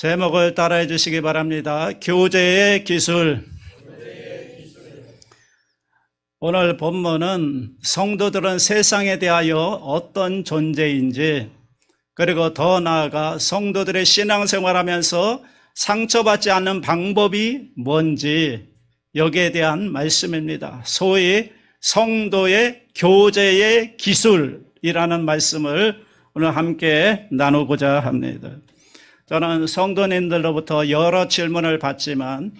제목을 따라해 주시기 바랍니다. 교제의 기술. 오늘 본문은 성도들은 세상에 대하여 어떤 존재인지, 그리고 더 나아가 성도들의 신앙생활 하면서 상처받지 않는 방법이 뭔지, 여기에 대한 말씀입니다. 소위 성도의 교제의 기술이라는 말씀을 오늘 함께 나누고자 합니다. 저는 성도님들로부터 여러 질문을 받지만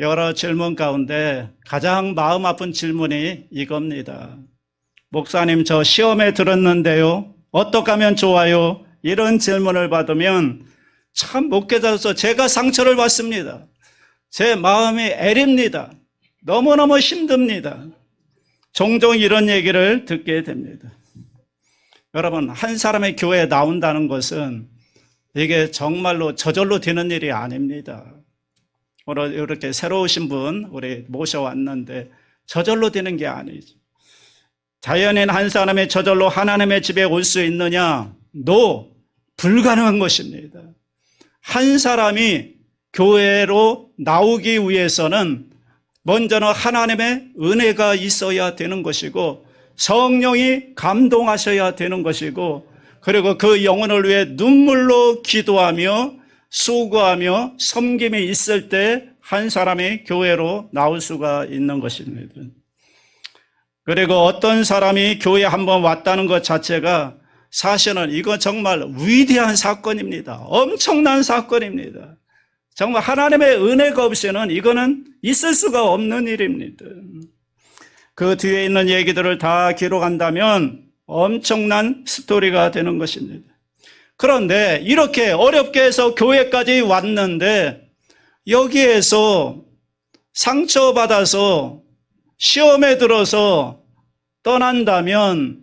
여러 질문 가운데 가장 마음 아픈 질문이 이겁니다. 목사님, 저 시험에 들었는데요. 어떻게 하면 좋아요? 이런 질문을 받으면 참못 깨달아서 제가 상처를 받습니다. 제 마음이 애립니다. 너무너무 힘듭니다. 종종 이런 얘기를 듣게 됩니다. 여러분, 한 사람의 교회에 나온다는 것은 이게 정말로 저절로 되는 일이 아닙니다. 오늘 이렇게 새로 오신 분 우리 모셔왔는데 저절로 되는 게 아니죠. 자연인 한 사람이 저절로 하나님의 집에 올 수 있느냐? 노, 불가능한 것입니다. 한 사람이 교회로 나오기 위해서는 먼저는 하나님의 은혜가 있어야 되는 것이고 성령이 감동하셔야 되는 것이고 그리고 그 영혼을 위해 눈물로 기도하며 수고하며 섬김이 있을 때 한 사람이 교회로 나올 수가 있는 것입니다. 그리고 어떤 사람이 교회에 한번 왔다는 것 자체가 사실은 이거 정말 위대한 사건입니다. 엄청난 사건입니다. 정말 하나님의 은혜가 없이는 이거는 있을 수가 없는 일입니다. 그 뒤에 있는 얘기들을 다 기록한다면 엄청난 스토리가 되는 것입니다. 그런데 이렇게 어렵게 해서 교회까지 왔는데 여기에서 상처받아서 시험에 들어서 떠난다면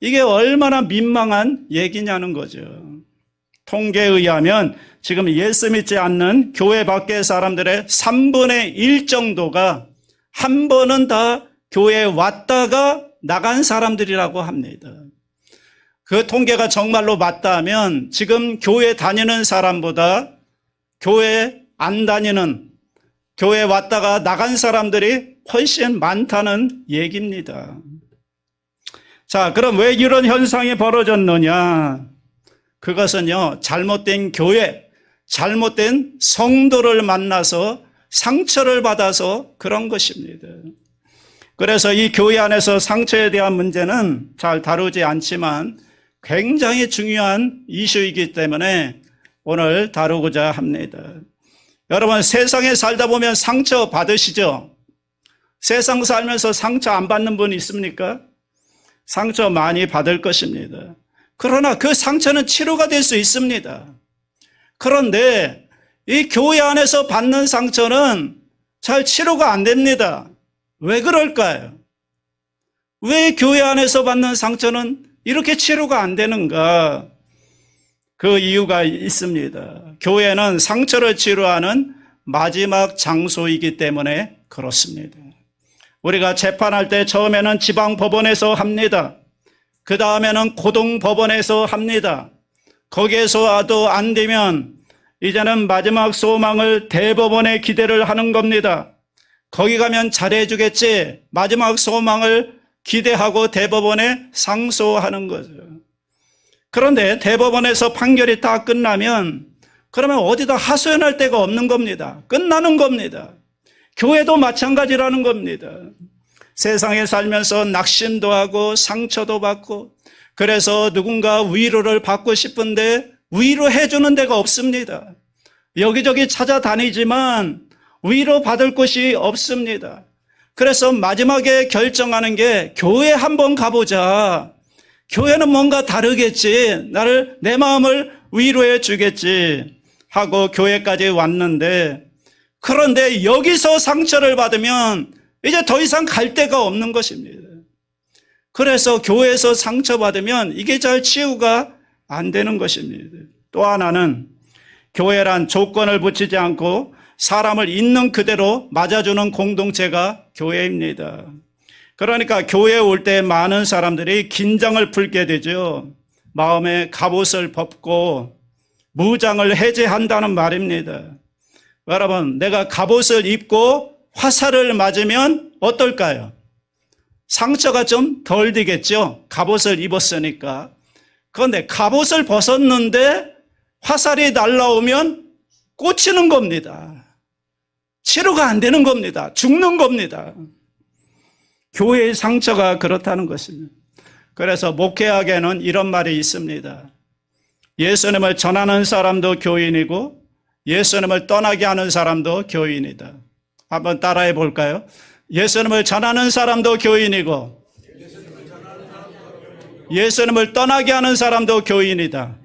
이게 얼마나 민망한 얘기냐는 거죠. 통계에 의하면 지금 예수 믿지 않는 교회 밖의 사람들의 3분의 1 정도가 한 번은 다 교회에 왔다가 나간 사람들이라고 합니다. 그 통계가 정말로 맞다면 지금 교회 다니는 사람보다 교회 안 다니는 교회 왔다가 나간 사람들이 훨씬 많다는 얘기입니다. 자, 그럼 왜 이런 현상이 벌어졌느냐? 그것은요, 잘못된 교회, 잘못된 성도를 만나서 상처를 받아서 그런 것입니다. 그래서 이 교회 안에서 상처에 대한 문제는 잘 다루지 않지만 굉장히 중요한 이슈이기 때문에 오늘 다루고자 합니다. 여러분, 세상에 살다 보면 상처 받으시죠? 세상 살면서 상처 안 받는 분 있습니까? 상처 많이 받을 것입니다. 그러나 그 상처는 치료가 될 수 있습니다. 그런데 이 교회 안에서 받는 상처는 잘 치료가 안 됩니다. 왜 그럴까요? 왜 교회 안에서 받는 상처는 이렇게 치료가 안 되는가? 그 이유가 있습니다. 교회는 상처를 치료하는 마지막 장소이기 때문에 그렇습니다. 우리가 재판할 때 처음에는 지방 법원에서 합니다. 그 다음에는 고등 법원에서 합니다. 거기에서도 안 되면 이제는 마지막 소망을 대법원에 기대를 하는 겁니다. 거기 가면 잘해주겠지. 마지막 소망을 기대하고 대법원에 상소하는 거죠. 그런데 대법원에서 판결이 다 끝나면 그러면 어디다 하소연할 데가 없는 겁니다. 끝나는 겁니다. 교회도 마찬가지라는 겁니다. 세상에 살면서 낙심도 하고 상처도 받고 그래서 누군가 위로를 받고 싶은데 위로해 주는 데가 없습니다. 여기저기 찾아다니지만 위로 받을 곳이 없습니다. 그래서 마지막에 결정하는 게 교회 한번 가보자. 교회는 뭔가 다르겠지. 나를, 내 마음을 위로해 주겠지. 하고 교회까지 왔는데, 그런데 여기서 상처를 받으면 이제 더 이상 갈 데가 없는 것입니다. 그래서 교회에서 상처받으면 이게 잘 치유가 안 되는 것입니다. 또 하나는 교회란 조건을 붙이지 않고 사람을 있는 그대로 맞아주는 공동체가 교회입니다. 그러니까 교회에 올 때 많은 사람들이 긴장을 풀게 되죠. 마음에 갑옷을 벗고 무장을 해제한다는 말입니다. 여러분, 내가 갑옷을 입고 화살을 맞으면 어떨까요? 상처가 좀 덜 되겠죠? 갑옷을 입었으니까. 그런데 갑옷을 벗었는데 화살이 날라오면 꽂히는 겁니다. 치료가 안 되는 겁니다. 죽는 겁니다. 교회의 상처가 그렇다는 것입니다. 그래서 목회학에는 이런 말이 있습니다. 예수님을 전하는 사람도 교인이고 예수님을 떠나게 하는 사람도 교인이다. 한번 따라해 볼까요? 예수님을 전하는 사람도 교인이고 예수님을 떠나게 하는 사람도 교인이다.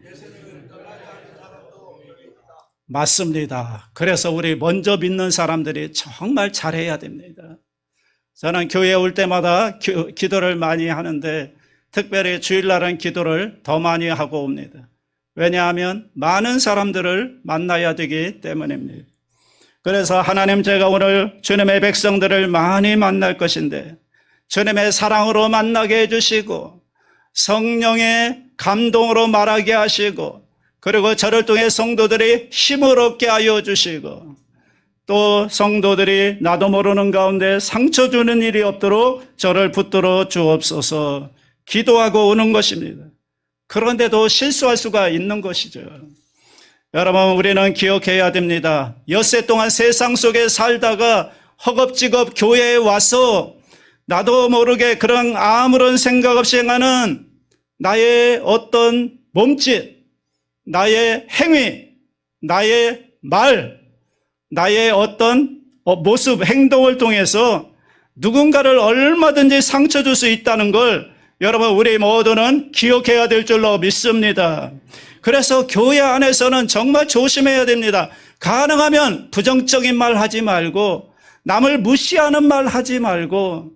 맞습니다. 그래서 우리 먼저 믿는 사람들이 정말 잘해야 됩니다. 저는 교회에 올 때마다 기, 기도를 많이 하는데 특별히 주일날은 기도를 더 많이 하고 옵니다. 왜냐하면 많은 사람들을 만나야 되기 때문입니다. 그래서 하나님 제가 오늘 주님의 백성들을 많이 만날 것인데 주님의 사랑으로 만나게 해주시고 성령의 감동으로 말하게 하시고 그리고 저를 통해 성도들이 힘을 얻게 하여 주시고 또 성도들이 나도 모르는 가운데 상처 주는 일이 없도록 저를 붙들어 주옵소서 기도하고 오는 것입니다. 그런데도 실수할 수가 있는 것이죠. 여러분, 우리는 기억해야 됩니다. 엿새 동안 세상 속에 살다가 허겁지겁 교회에 와서 나도 모르게 그런 아무런 생각 없이 행하는 나의 어떤 몸짓, 나의 행위, 나의 말, 나의 어떤 모습, 행동을 통해서 누군가를 얼마든지 상처 줄 수 있다는 걸 여러분, 우리 모두는 기억해야 될 줄로 믿습니다. 그래서 교회 안에서는 정말 조심해야 됩니다. 가능하면 부정적인 말 하지 말고, 남을 무시하는 말 하지 말고,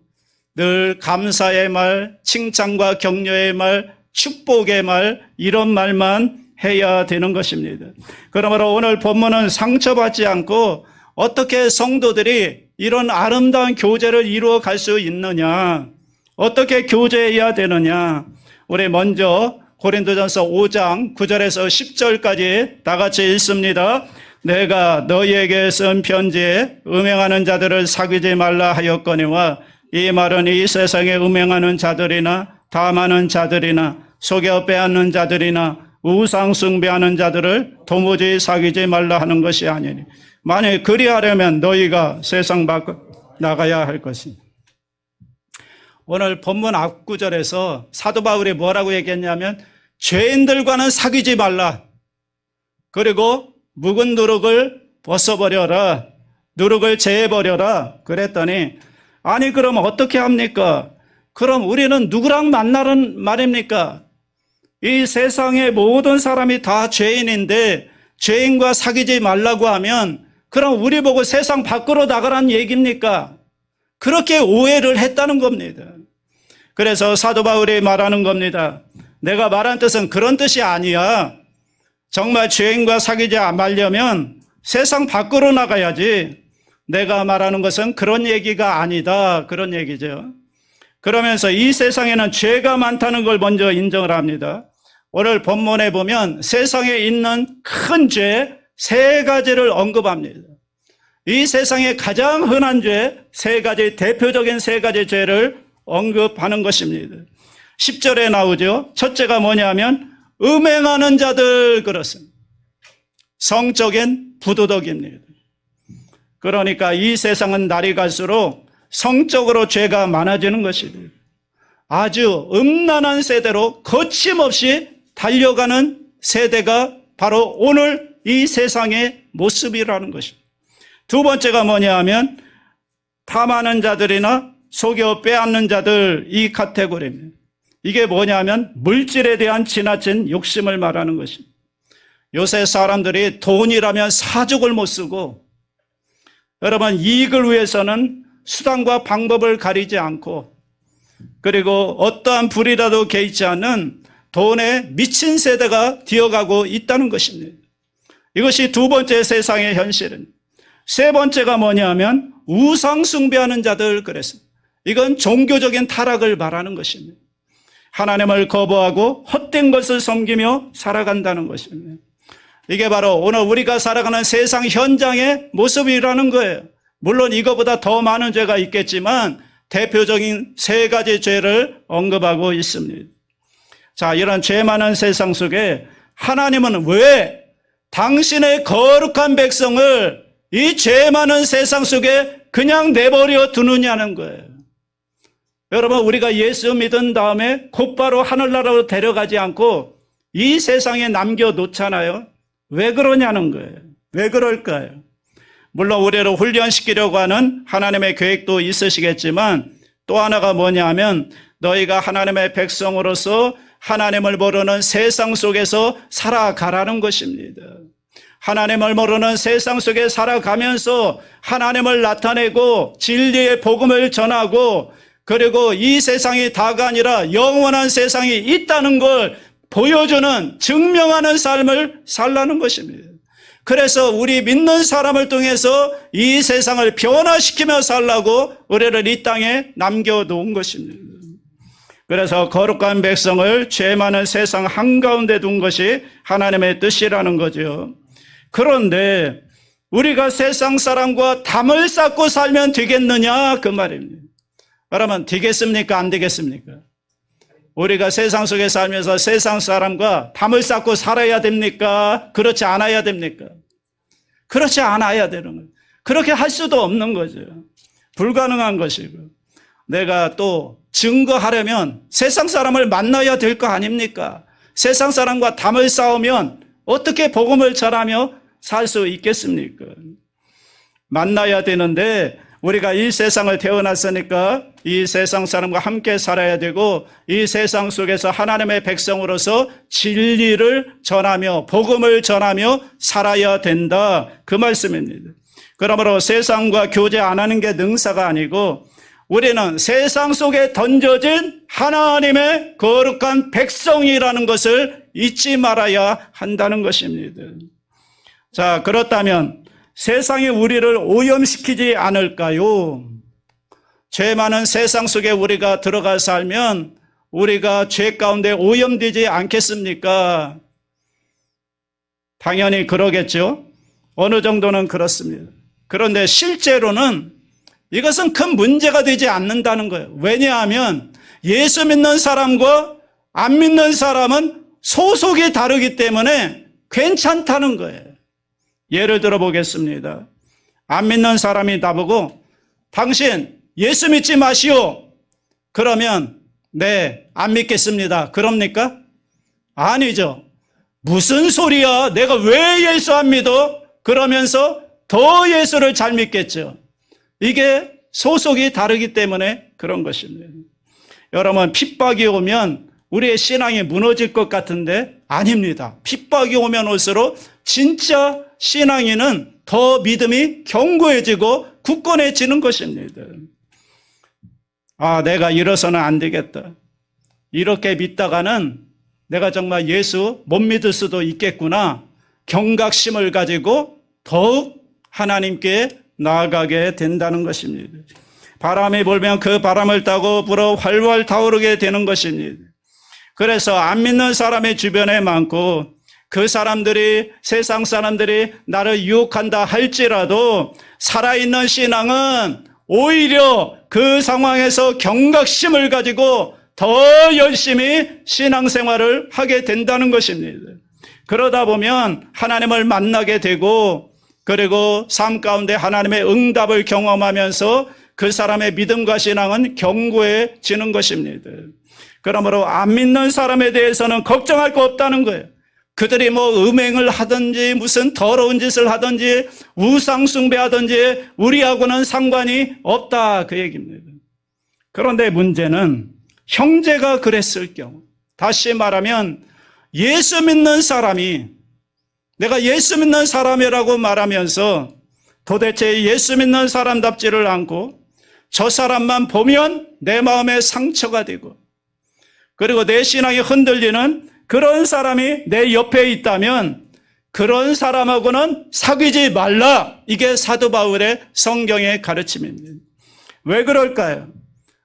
늘 감사의 말, 칭찬과 격려의 말, 축복의 말, 이런 말만 해야 되는 것입니다. 그러므로 오늘 본문은 상처받지 않고 어떻게 성도들이 이런 아름다운 교제를 이루어 갈 수 있느냐, 어떻게 교제해야 되느냐, 우리 먼저 고린도전서 5장 9절에서 10절까지 다 같이 읽습니다. 내가 너희에게 쓴 편지에 음행하는 자들을 사귀지 말라 하였거니와 이 말은 이 세상에 음행하는 자들이나 담하는 자들이나 속여 빼앗는 자들이나 우상 숭배하는 자들을 도무지 사귀지 말라 하는 것이 아니니 만일 그리하려면 너희가 세상 밖 나가야 할 것이니 오늘 본문 앞구절에서 사도 바울이 뭐라고 얘기했냐면 죄인들과는 사귀지 말라. 그리고 묵은 누룩을 벗어버려라. 누룩을 제해버려라. 그랬더니 아니 그럼 어떻게 합니까? 그럼 우리는 누구랑 만나는 말입니까? 이 세상의 모든 사람이 다 죄인인데 죄인과 사귀지 말라고 하면 그럼 우리 보고 세상 밖으로 나가라는 얘기입니까? 그렇게 오해를 했다는 겁니다. 그래서 사도 바울이 말하는 겁니다. 내가 말한 뜻은 그런 뜻이 아니야. 정말 죄인과 사귀지 말려면 세상 밖으로 나가야지. 내가 말하는 것은 그런 얘기가 아니다. 그런 얘기죠. 그러면서 이 세상에는 죄가 많다는 걸 먼저 인정을 합니다. 오늘 본문에 보면 세상에 있는 큰 죄 세 가지를 언급합니다. 이 세상에 가장 흔한 죄, 세 가지, 대표적인 세 가지 죄를 언급하는 것입니다. 10절에 나오죠. 첫째가 뭐냐면, 음행하는 자들, 그렇습니다. 성적인 부도덕입니다. 그러니까 이 세상은 날이 갈수록 성적으로 죄가 많아지는 것입니다. 아주 음란한 세대로 거침없이 달려가는 세대가 바로 오늘 이 세상의 모습이라는 것입니다. 두 번째가 뭐냐 하면 탐하는 자들이나 속여 빼앗는 자들 이 카테고리입니다. 이게 뭐냐면 물질에 대한 지나친 욕심을 말하는 것입니다. 요새 사람들이 돈이라면 사족을 못 쓰고 여러분 이익을 위해서는 수단과 방법을 가리지 않고 그리고 어떠한 불이라도 개의치 않는 돈에 미친 세대가 되어가고 있다는 것입니다. 이것이 두 번째 세상의 현실은. 세 번째가 뭐냐면 우상 숭배하는 자들 그랬습니다. 이건 종교적인 타락을 말하는 것입니다. 하나님을 거부하고 헛된 것을 섬기며 살아간다는 것입니다. 이게 바로 오늘 우리가 살아가는 세상 현장의 모습이라는 거예요. 물론 이거보다 더 많은 죄가 있겠지만 대표적인 세 가지 죄를 언급하고 있습니다. 자, 이런 죄 많은 세상 속에 하나님은 왜 당신의 거룩한 백성을 이 죄 많은 세상 속에 그냥 내버려 두느냐는 거예요. 여러분, 우리가 예수 믿은 다음에 곧바로 하늘나라로 데려가지 않고 이 세상에 남겨놓잖아요. 왜 그러냐는 거예요. 왜 그럴까요? 물론 우리를 훈련시키려고 하는 하나님의 계획도 있으시겠지만 또 하나가 뭐냐 하면 너희가 하나님의 백성으로서 하나님을 모르는 세상 속에서 살아가라는 것입니다. 하나님을 모르는 세상 속에 살아가면서 하나님을 나타내고 진리의 복음을 전하고 그리고 이 세상이 다가 아니라 영원한 세상이 있다는 걸 보여주는 증명하는 삶을 살라는 것입니다. 그래서 우리 믿는 사람을 통해서 이 세상을 변화시키며 살라고 우리를 이 땅에 남겨놓은 것입니다. 그래서 거룩한 백성을 죄 많은 세상 한가운데 둔 것이 하나님의 뜻이라는 거죠. 그런데 우리가 세상 사람과 담을 쌓고 살면 되겠느냐 그 말입니다. 여러분 되겠습니까 안 되겠습니까? 우리가 세상 속에 살면서 세상 사람과 담을 쌓고 살아야 됩니까? 그렇지 않아야 됩니까? 그렇지 않아야 되는 거예요. 그렇게 할 수도 없는 거죠. 불가능한 것이고. 내가 또 증거하려면 세상 사람을 만나야 될 거 아닙니까? 세상 사람과 담을 쌓으면 어떻게 복음을 전하며 살 수 있겠습니까? 만나야 되는데 우리가 이 세상을 태어났으니까 이 세상 사람과 함께 살아야 되고 이 세상 속에서 하나님의 백성으로서 진리를 전하며 복음을 전하며 살아야 된다. 그 말씀입니다. 그러므로 세상과 교제 안 하는 게 능사가 아니고 우리는 세상 속에 던져진 하나님의 거룩한 백성이라는 것을 잊지 말아야 한다는 것입니다. 자, 그렇다면 세상이 우리를 오염시키지 않을까요? 죄 많은 세상 속에 우리가 들어가 살면 우리가 죄 가운데 오염되지 않겠습니까? 당연히 그러겠죠. 어느 정도는 그렇습니다. 그런데 실제로는 이것은 큰 문제가 되지 않는다는 거예요. 왜냐하면 예수 믿는 사람과 안 믿는 사람은 소속이 다르기 때문에 괜찮다는 거예요. 예를 들어 보겠습니다. 안 믿는 사람이 나보고 당신 예수 믿지 마시오. 그러면 네, 안 믿겠습니다. 그럽니까? 아니죠. 무슨 소리야? 내가 왜 예수 안 믿어? 그러면서 더 예수를 잘 믿겠죠. 이게 소속이 다르기 때문에 그런 것입니다. 여러분, 핍박이 오면 우리의 신앙이 무너질 것 같은데 아닙니다. 핍박이 오면 올수록 진짜 신앙인은 더 믿음이 견고해지고 굳건해지는 것입니다. 아, 내가 이래서는 안 되겠다. 이렇게 믿다가는 내가 정말 예수 못 믿을 수도 있겠구나. 경각심을 가지고 더욱 하나님께 나아가게 된다는 것입니다. 바람이 불면 그 바람을 타고 불어 활활 타오르게 되는 것입니다. 그래서 안 믿는 사람이 주변에 많고 그 사람들이 세상 사람들이 나를 유혹한다 할지라도 살아있는 신앙은 오히려 그 상황에서 경각심을 가지고 더 열심히 신앙생활을 하게 된다는 것입니다. 그러다 보면 하나님을 만나게 되고 그리고 삶 가운데 하나님의 응답을 경험하면서 그 사람의 믿음과 신앙은 견고해지는 것입니다. 그러므로 안 믿는 사람에 대해서는 걱정할 거 없다는 거예요. 그들이 뭐 음행을 하든지 무슨 더러운 짓을 하든지 우상숭배하든지 우리하고는 상관이 없다 그 얘기입니다. 그런데 문제는 형제가 그랬을 경우 다시 말하면 예수 믿는 사람이 내가 예수 믿는 사람이라고 말하면서 도대체 예수 믿는 사람답지를 않고 저 사람만 보면 내 마음에 상처가 되고 그리고 내 신앙이 흔들리는 그런 사람이 내 옆에 있다면 그런 사람하고는 사귀지 말라. 이게 사도 바울의 성경의 가르침입니다. 왜 그럴까요?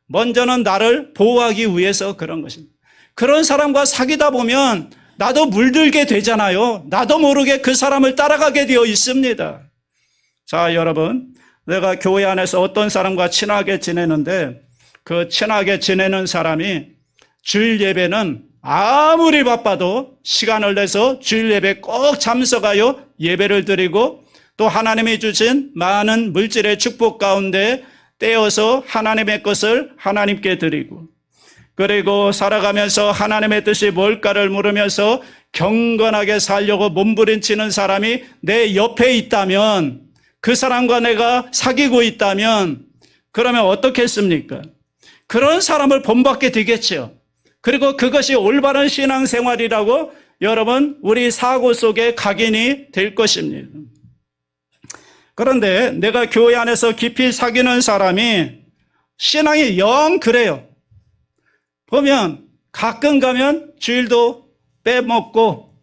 먼저는 나를 보호하기 위해서 그런 것입니다. 그런 사람과 사귀다 보면 나도 물들게 되잖아요. 나도 모르게 그 사람을 따라가게 되어 있습니다. 자, 여러분. 내가 교회 안에서 어떤 사람과 친하게 지내는데 그 친하게 지내는 사람이 주일 예배는 아무리 바빠도 시간을 내서 주일 예배 꼭 참석하여 예배를 드리고 또 하나님이 주신 많은 물질의 축복 가운데 떼어서 하나님의 것을 하나님께 드리고 그리고 살아가면서 하나님의 뜻이 뭘까를 물으면서 경건하게 살려고 몸부림치는 사람이 내 옆에 있다면 그 사람과 내가 사귀고 있다면 그러면 어떻겠습니까? 그런 사람을 본받게 되겠죠. 그리고 그것이 올바른 신앙생활이라고 여러분 우리 사고 속에 각인이 될 것입니다. 그런데 내가 교회 안에서 깊이 사귀는 사람이 신앙이 영 그래요. 보면 가끔 가면 주일도 빼먹고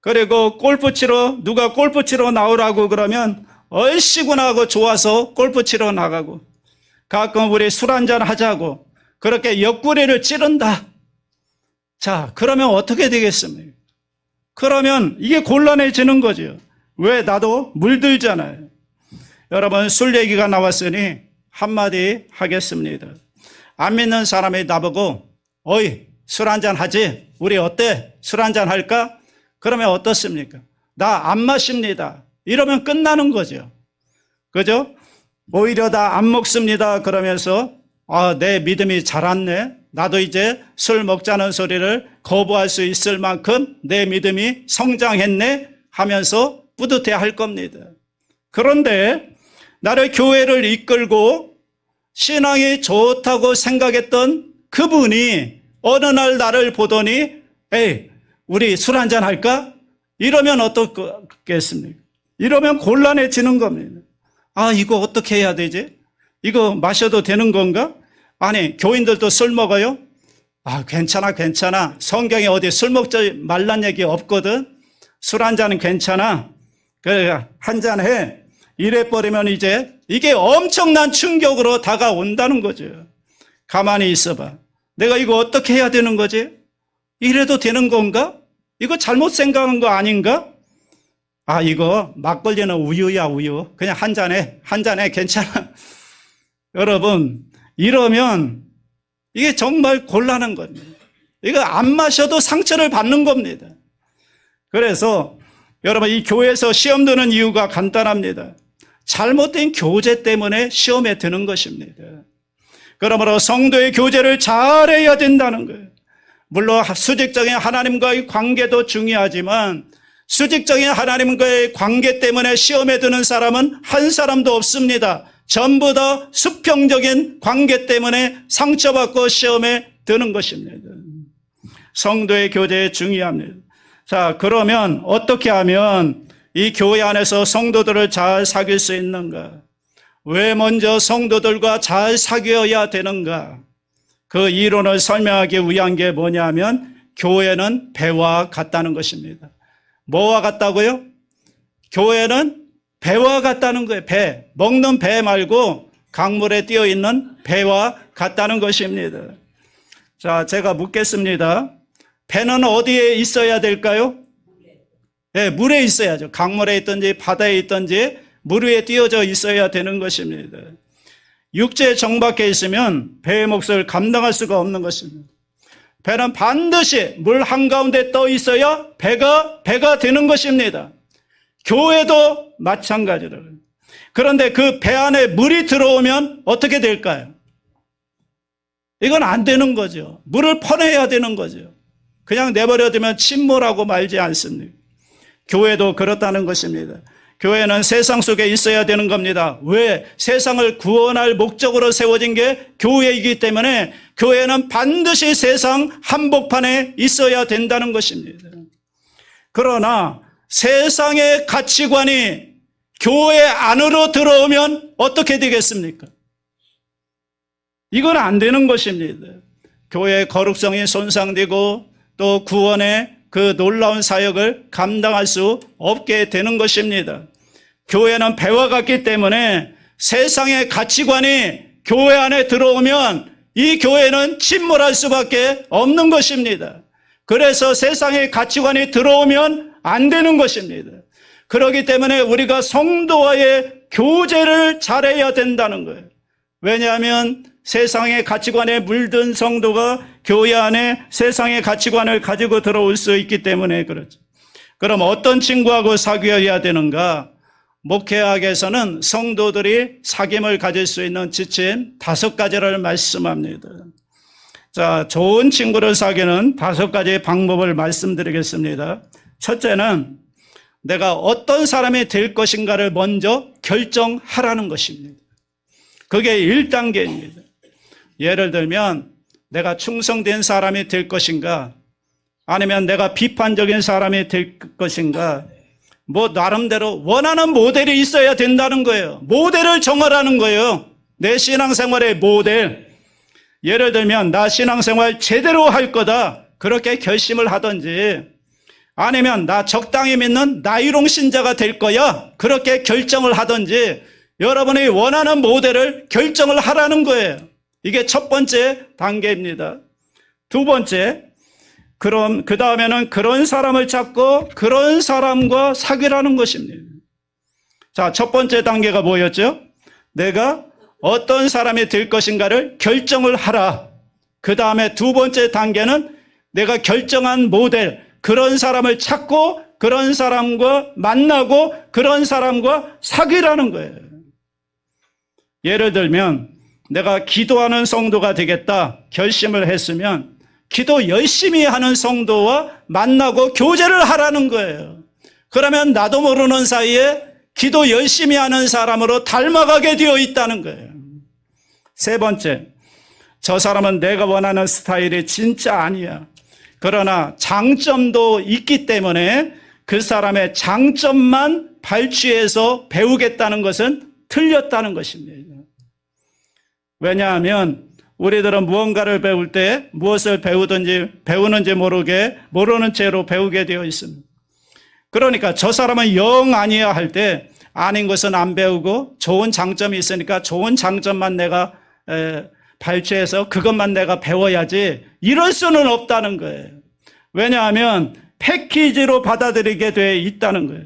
그리고 골프 치러 누가 골프 치러 나오라고 그러면 얼씨구나 하고 좋아서 골프 치러 나가고 가끔 우리 술 한잔 하자고 그렇게 옆구리를 찌른다. 자, 그러면 어떻게 되겠습니까? 그러면 이게 곤란해지는 거죠. 왜 나도 물들잖아요. 여러분 술 얘기가 나왔으니 한마디 하겠습니다. 안 믿는 사람이 나보고 어이 술 한잔 하지? 우리 어때? 술 한잔 할까? 그러면 어떻습니까? 나 안 마십니다. 이러면 끝나는 거죠. 그죠? 오히려 다 안 먹습니다. 그러면서 아, 내 믿음이 자랐네. 나도 이제 술 먹자는 소리를 거부할 수 있을 만큼 내 믿음이 성장했네 하면서 뿌듯해 할 겁니다. 그런데 나를 교회를 이끌고 신앙이 좋다고 생각했던 그분이 어느 날 나를 보더니 에이 우리 술 한잔 할까? 이러면 어떻겠습니까? 이러면 곤란해지는 겁니다. 아 이거 어떻게 해야 되지? 이거 마셔도 되는 건가? 아니 교인들도 술 먹어요? 아 괜찮아 괜찮아 성경에 어디 술 먹지 말란 얘기 없거든 술 한 잔은 괜찮아 그한 잔 해 이래 버리면 이제 이게 엄청난 충격으로 다가온다는 거죠 가만히 있어봐 내가 이거 어떻게 해야 되는 거지? 이래도 되는 건가? 이거 잘못 생각한 거 아닌가? 아 이거 막걸리는 우유야 우유 그냥 한 잔에 한 잔에 괜찮아 여러분 이러면 이게 정말 곤란한 겁니다. 이거 안 마셔도 상처를 받는 겁니다. 그래서 여러분 이 교회에서 시험 드는 이유가 간단합니다. 잘못된 교제 때문에 시험에 드는 것입니다. 그러므로 성도의 교제를 잘해야 된다는 거예요. 물론 수직적인 하나님과의 관계도 중요하지만 수직적인 하나님과의 관계 때문에 시험에 드는 사람은 한 사람도 없습니다. 전부 다 수평적인 관계 때문에 상처받고 시험에 드는 것입니다. 성도의 교제 중요합니다. 자, 그러면 어떻게 하면 이 교회 안에서 성도들을 잘 사귈 수 있는가? 왜 먼저 성도들과 잘 사귀어야 되는가? 그 이론을 설명하기 위한 게 뭐냐면 교회는 배와 같다는 것입니다. 뭐와 같다고요? 교회는 배와 같다는 거예요. 배. 먹는 배 말고 강물에 띄어 있는 배와 같다는 것입니다. 자, 제가 묻겠습니다. 배는 어디에 있어야 될까요? 네, 물에 있어야죠. 강물에 있든지 바다에 있든지 물 위에 띄어져 있어야 되는 것입니다. 육지에 정박해 있으면 배의 몫을 감당할 수가 없는 것입니다. 배는 반드시 물 한가운데 떠 있어야 배가 배가 되는 것입니다. 교회도 마찬가지로. 그런데 그 배 안에 물이 들어오면 어떻게 될까요? 이건 안 되는 거죠. 물을 퍼내야 되는 거죠. 그냥 내버려두면 침몰하고 말지 않습니다. 교회도 그렇다는 것입니다. 교회는 세상 속에 있어야 되는 겁니다. 왜? 세상을 구원할 목적으로 세워진 게 교회이기 때문에 교회는 반드시 세상 한복판에 있어야 된다는 것입니다. 그러나 세상의 가치관이 교회 안으로 들어오면 어떻게 되겠습니까? 이건 안 되는 것입니다. 교회의 거룩성이 손상되고 또 구원의 그 놀라운 사역을 감당할 수 없게 되는 것입니다. 교회는 배와 같기 때문에 세상의 가치관이 교회 안에 들어오면 이 교회는 침몰할 수밖에 없는 것입니다. 그래서 세상의 가치관이 들어오면 안 되는 것입니다. 그렇기 때문에 우리가 성도와의 교제를 잘해야 된다는 거예요. 왜냐하면 세상의 가치관에 물든 성도가 교회 안에 세상의 가치관을 가지고 들어올 수 있기 때문에 그렇죠. 그럼 어떤 친구하고 사귀어야 되는가? 목회학에서는 성도들이 사귐을 가질 수 있는 지침 다섯 가지를 말씀합니다. 자, 좋은 친구를 사귀는 다섯 가지 방법을 말씀드리겠습니다. 첫째는 내가 어떤 사람이 될 것인가를 먼저 결정하라는 것입니다. 그게 1단계입니다. 예를 들면 내가 충성된 사람이 될 것인가 아니면 내가 비판적인 사람이 될 것인가 뭐 나름대로 원하는 모델이 있어야 된다는 거예요. 모델을 정하라는 거예요. 내 신앙생활의 모델. 예를 들면 나 신앙생활 제대로 할 거다. 그렇게 결심을 하든지 아니면 나 적당히 믿는 나이롱 신자가 될 거야. 그렇게 결정을 하든지 여러분이 원하는 모델을 결정을 하라는 거예요. 이게 첫 번째 단계입니다. 두 번째, 그럼 그 다음에는 그런 사람을 찾고 그런 사람과 사귀라는 것입니다. 자, 첫 번째 단계가 뭐였죠? 내가 어떤 사람이 될 것인가를 결정을 하라. 그 다음에 두 번째 단계는 내가 결정한 모델, 그런 사람을 찾고 그런 사람과 만나고 그런 사람과 사귀라는 거예요. 예를 들면 내가 기도하는 성도가 되겠다 결심을 했으면 기도 열심히 하는 성도와 만나고 교제를 하라는 거예요. 그러면 나도 모르는 사이에 기도 열심히 하는 사람으로 닮아가게 되어 있다는 거예요. 세 번째, 저 사람은 내가 원하는 스타일이 진짜 아니야. 그러나 장점도 있기 때문에 그 사람의 장점만 발취해서 배우겠다는 것은 틀렸다는 것입니다. 왜냐하면 우리들은 무언가를 배울 때 무엇을 배우든지 배우는지 모르게 모르는 채로 배우게 되어 있습니다. 그러니까 저 사람은 영 아니야 할 때 아닌 것은 안 배우고 좋은 장점이 있으니까 좋은 장점만 내가 에, 발췌해서 그것만 내가 배워야지 이럴 수는 없다는 거예요. 왜냐하면 패키지로 받아들이게 돼 있다는 거예요.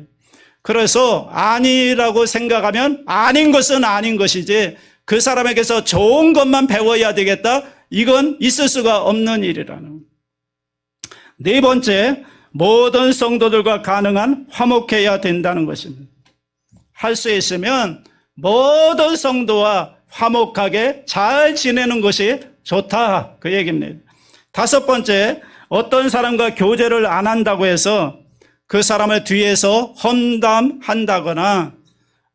그래서 아니라고 생각하면 아닌 것은 아닌 것이지 그 사람에게서 좋은 것만 배워야 되겠다? 이건 있을 수가 없는 일이라는. 네 번째, 모든 성도들과 가능한 화목해야 된다는 것입니다. 할 수 있으면 모든 성도와 화목하게 잘 지내는 것이 좋다. 그 얘기입니다. 다섯 번째, 어떤 사람과 교제를 안 한다고 해서 그 사람을 뒤에서 험담한다거나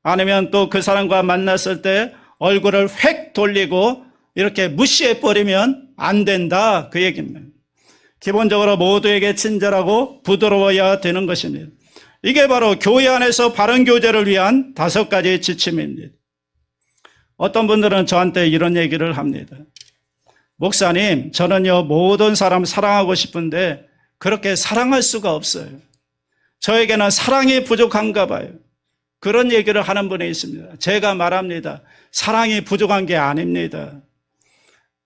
아니면 또 그 사람과 만났을 때 얼굴을 획 돌리고 이렇게 무시해 버리면 안 된다. 그 얘기입니다. 기본적으로 모두에게 친절하고 부드러워야 되는 것입니다. 이게 바로 교회 안에서 바른 교제를 위한 다섯 가지 지침입니다. 어떤 분들은 저한테 이런 얘기를 합니다. 목사님, 저는요, 모든 사람 사랑하고 싶은데 그렇게 사랑할 수가 없어요. 저에게는 사랑이 부족한가 봐요. 그런 얘기를 하는 분이 있습니다. 제가 말합니다. 사랑이 부족한 게 아닙니다.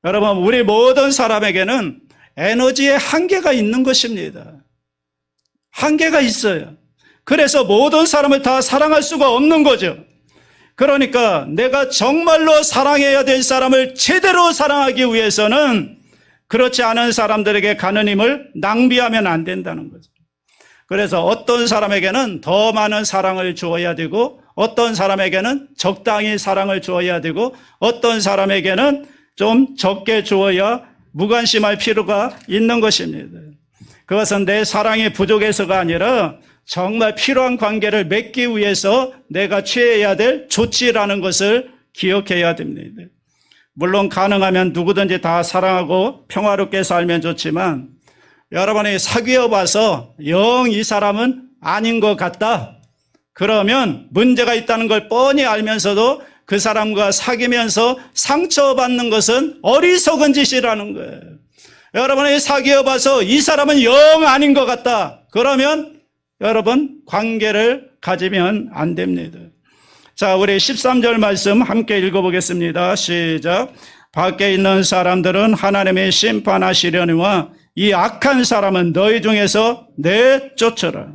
여러분, 우리 모든 사람에게는 에너지의 한계가 있는 것입니다. 한계가 있어요. 그래서 모든 사람을 다 사랑할 수가 없는 거죠. 그러니까 내가 정말로 사랑해야 될 사람을 제대로 사랑하기 위해서는 그렇지 않은 사람들에게 가는 힘을 낭비하면 안 된다는 거죠. 그래서 어떤 사람에게는 더 많은 사랑을 주어야 되고 어떤 사람에게는 적당히 사랑을 주어야 되고 어떤 사람에게는 좀 적게 주어야 무관심할 필요가 있는 것입니다. 그것은 내 사랑이 부족해서가 아니라 정말 필요한 관계를 맺기 위해서 내가 취해야 될 조치라는 것을 기억해야 됩니다. 물론 가능하면 누구든지 다 사랑하고 평화롭게 살면 좋지만 여러분이 사귀어 봐서 영 이 사람은 아닌 것 같다. 그러면 문제가 있다는 걸 뻔히 알면서도 그 사람과 사귀면서 상처받는 것은 어리석은 짓이라는 거예요. 여러분이 사귀어 봐서 이 사람은 영 아닌 것 같다. 그러면 여러분 관계를 가지면 안 됩니다. 자, 우리 13절 말씀 함께 읽어보겠습니다. 시작. 밖에 있는 사람들은 하나님의 심판하시려니와 이 악한 사람은 너희 중에서 내쫓으라.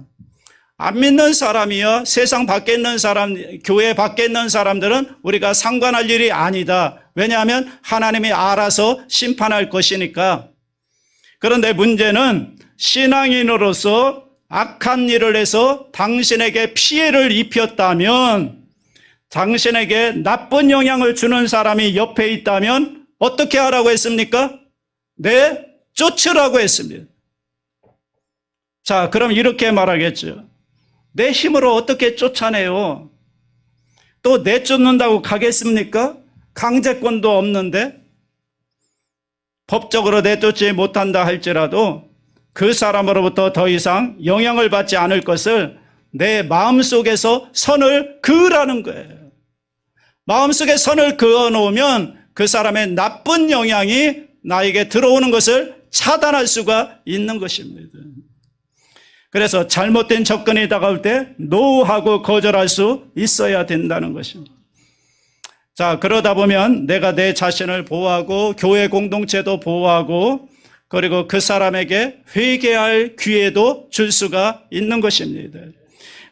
안 믿는 사람이요. 세상 밖에 있는 사람, 교회 밖에 있는 사람들은 우리가 상관할 일이 아니다. 왜냐하면 하나님이 알아서 심판할 것이니까. 그런데 문제는 신앙인으로서 악한 일을 해서 당신에게 피해를 입혔다면 당신에게 나쁜 영향을 주는 사람이 옆에 있다면 어떻게 하라고 했습니까? 네, 쫓으라고 했습니다. 자, 그럼 이렇게 말하겠죠. 내 힘으로 어떻게 쫓아내요? 또 내쫓는다고 가겠습니까? 강제권도 없는데 법적으로 내쫓지 못한다 할지라도 그 사람으로부터 더 이상 영향을 받지 않을 것을 내 마음속에서 선을 그으라는 거예요. 마음속에 선을 그어 놓으면 그 사람의 나쁜 영향이 나에게 들어오는 것을 차단할 수가 있는 것입니다. 그래서 잘못된 접근이 다가올 때 노하고 거절할 수 있어야 된다는 것입니다. 자, 그러다 보면 내가 내 자신을 보호하고 교회 공동체도 보호하고 그리고 그 사람에게 회개할 기회도 줄 수가 있는 것입니다.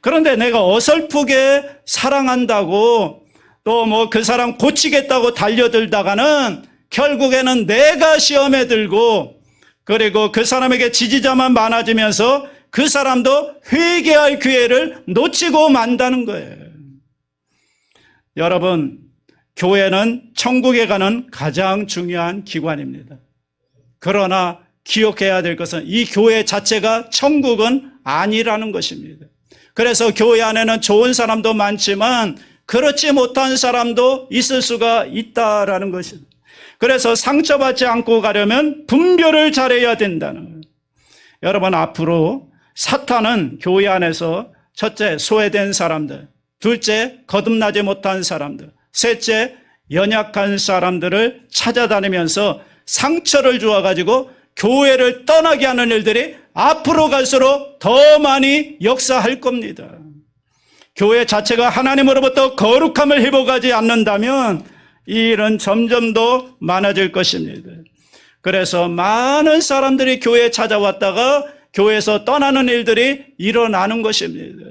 그런데 내가 어설프게 사랑한다고 또 뭐 그 사람 고치겠다고 달려들다가는 결국에는 내가 시험에 들고 그리고 그 사람에게 지지자만 많아지면서 그 사람도 회개할 기회를 놓치고 만다는 거예요. 여러분, 교회는 천국에 가는 가장 중요한 기관입니다. 그러나 기억해야 될 것은 이 교회 자체가 천국은 아니라는 것입니다. 그래서 교회 안에는 좋은 사람도 많지만 그렇지 못한 사람도 있을 수가 있다라는 것입니다. 그래서 상처받지 않고 가려면 분별을 잘해야 된다는 거예요. 여러분 앞으로 사탄은 교회 안에서 첫째 소외된 사람들, 둘째 거듭나지 못한 사람들, 셋째 연약한 사람들을 찾아다니면서 상처를 주어 가지고 교회를 떠나게 하는 일들이 앞으로 갈수록 더 많이 역사할 겁니다. 교회 자체가 하나님으로부터 거룩함을 회복하지 않는다면 이 일은 점점 더 많아질 것입니다. 그래서 많은 사람들이 교회에 찾아왔다가 교회에서 떠나는 일들이 일어나는 것입니다.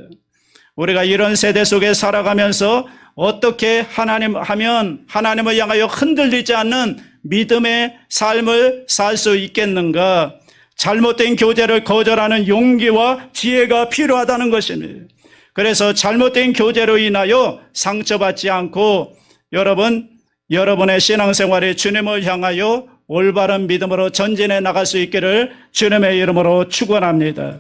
우리가 이런 세대 속에 살아가면서 어떻게 하나님 하면 하나님을 향하여 흔들리지 않는 믿음의 삶을 살 수 있겠는가? 잘못된 교제를 거절하는 용기와 지혜가 필요하다는 것입니다. 그래서 잘못된 교제로 인하여 상처받지 않고 여러분 여러분의 신앙생활에 주님을 향하여 올바른 믿음으로 전진해 나갈 수 있기를 주님의 이름으로 축원합니다.